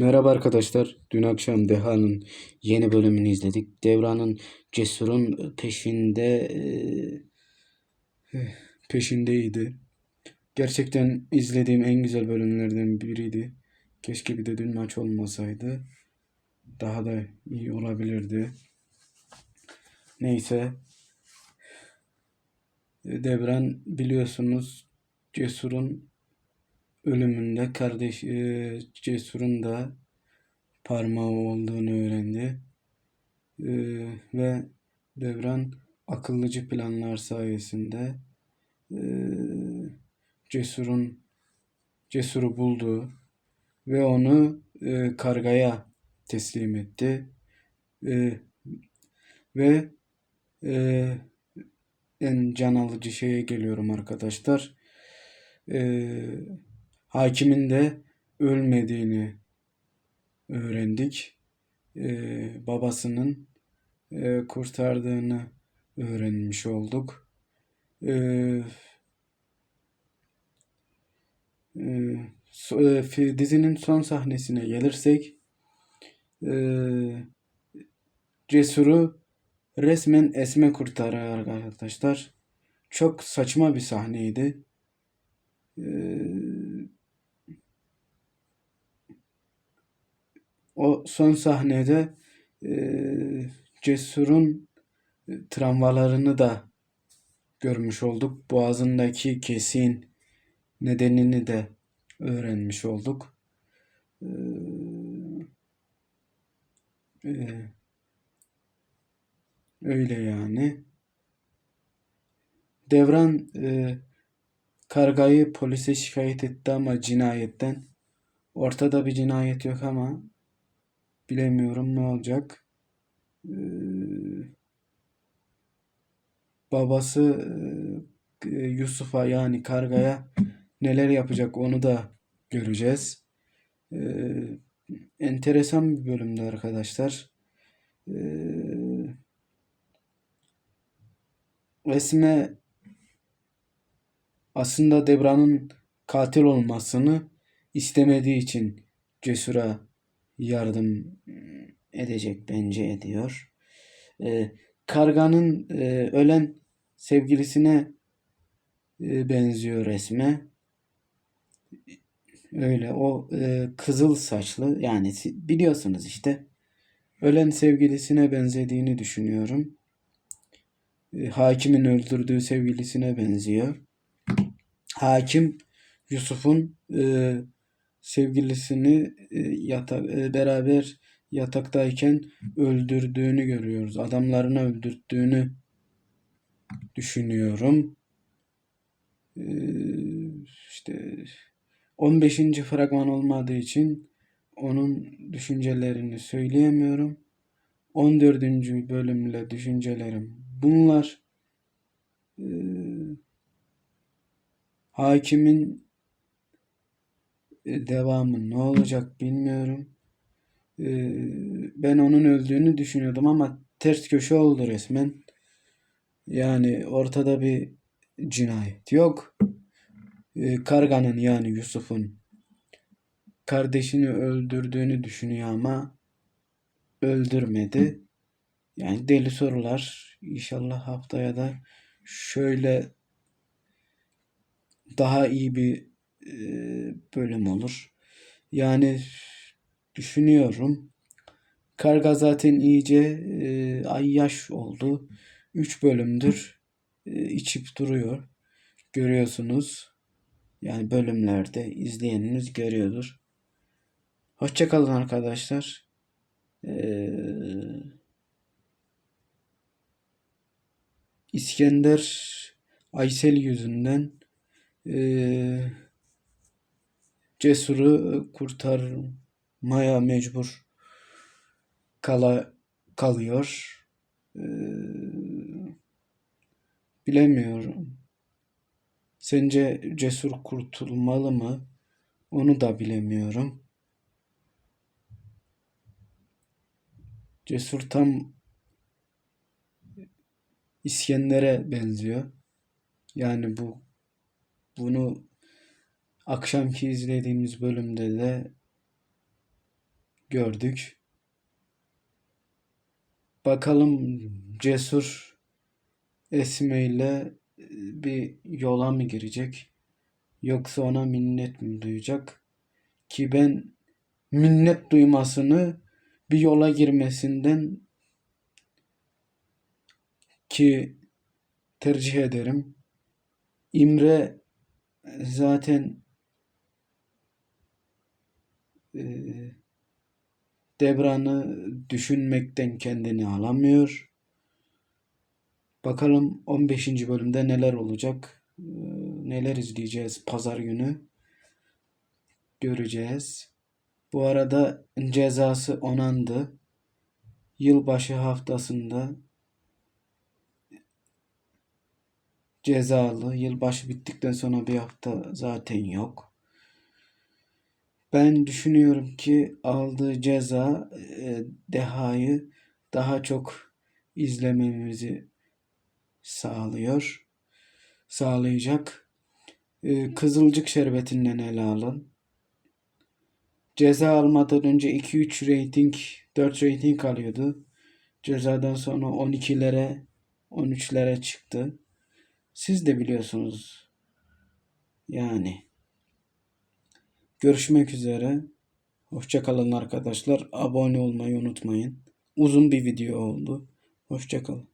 Merhaba arkadaşlar. Dün akşam Deha'nın yeni bölümünü izledik. Devran'ın Cesur'un peşinde eee, peşindeydi. Gerçekten izlediğim en güzel bölümlerden biriydi. Keşke bir de dün maç olmasaydı. Daha da iyi olabilirdi. Neyse. Devran biliyorsunuz Cesur'un ölümünde kardeş e, Cesur'un da parmağı olduğunu öğrendi. E, ve Devran akıllıcı planlar sayesinde e, Cesur'un Cesur'u buldu ve onu e, kargaya teslim etti. E, ve e, en can alıcı şeye geliyorum arkadaşlar. E, hakimin de ölmediğini öğrendik. E, babasının e, kurtardığını öğrenmiş olduk. E, e, e, dizinin son sahnesine gelirsek e, Cesur'u resmen Esme kurtarıyor arkadaşlar. Çok saçma bir sahneydi. E, o son sahnede e, Cesur'un e, travmalarını da görmüş olduk. Boğazındaki kesin nedenini de öğrenmiş olduk. Ee, e, öyle yani. Devran e, kargayı polise şikayet etti ama cinayetten. Ortada bir cinayet yok ama bilemiyorum ne olacak. Ee, babası e, Yusuf'a yani kargaya neler yapacak onu da göreceğiz. Ee, enteresan bir bölümdü arkadaşlar. Ee, Esme aslında Debra'nın katil olmasını istemediği için Cesur'a yardım edecek bence ediyor. Ee, Karga'nın e, ölen sevgilisine e, benziyor resme. Öyle o e, kızıl saçlı yani biliyorsunuz işte ölen sevgilisine benzediğini düşünüyorum. E, hakimin öldürdüğü sevgilisine benziyor. Hakim Yusuf'un e, sevgilisini e, yata, e, beraber yataktayken öldürdüğünü görüyoruz. Adamlarını öldürttüğünü düşünüyorum. E, işte 15. fragman olmadığı için onun düşüncelerini söyleyemiyorum. 14. bölümle düşüncelerim bunlar. Hakimin devamı ne olacak bilmiyorum. Ee, ben onun öldüğünü düşünüyordum ama ters köşe oldu resmen. Yani ortada bir cinayet yok. Ee, Karga'nın yani Yusuf'un kardeşini öldürdüğünü düşünüyor ama öldürmedi. Yani deli sorular. İnşallah haftaya da şöyle daha iyi bir e, bölüm olur. Yani düşünüyorum. Karga zaten iyice e, ayyaş oldu. 3 bölümdür e, içip duruyor. Görüyorsunuz. Yani bölümlerde izleyeniniz görüyordur. Hoşçakalın arkadaşlar. Ee, İskender Aysel yüzünden ee, Cesur'u kurtarmaya mecbur kala kalıyor. Ee, bilemiyorum. Sence Cesur kurtulmalı mı? Onu da bilemiyorum. Cesur tam İskender'e benziyor. Yani bu bunu akşamki izlediğimiz bölümde de gördük. Bakalım Cesur Esme ile e, bir yola mı girecek? Yoksa ona minnet mi duyacak? Ki ben minnet duymasını bir yola girmesinden ki tercih ederim. İmre zaten e, Devran'ı düşünmekten kendini alamıyor. Bakalım 15. bölümde neler olacak? Ee, Neler izleyeceğiz pazar günü? Göreceğiz. Bu arada cezası onandı. Yılbaşı haftasında cezalı. Yılbaşı bittikten sonra bir hafta zaten yok. Ben düşünüyorum ki aldığı ceza e, Deha'yı daha çok izlememizi sağlıyor. Sağlayacak. E, Kızılcık şerbetinden ele alın. Ceza almadan önce 2-3 rating, 4 rating alıyordu. Cezadan sonra 12'lere, 13'lere çıktı. Siz de biliyorsunuz. Yani. Görüşmek üzere. Hoşça kalın arkadaşlar. Abone olmayı unutmayın. Uzun bir video oldu. Hoşça kalın.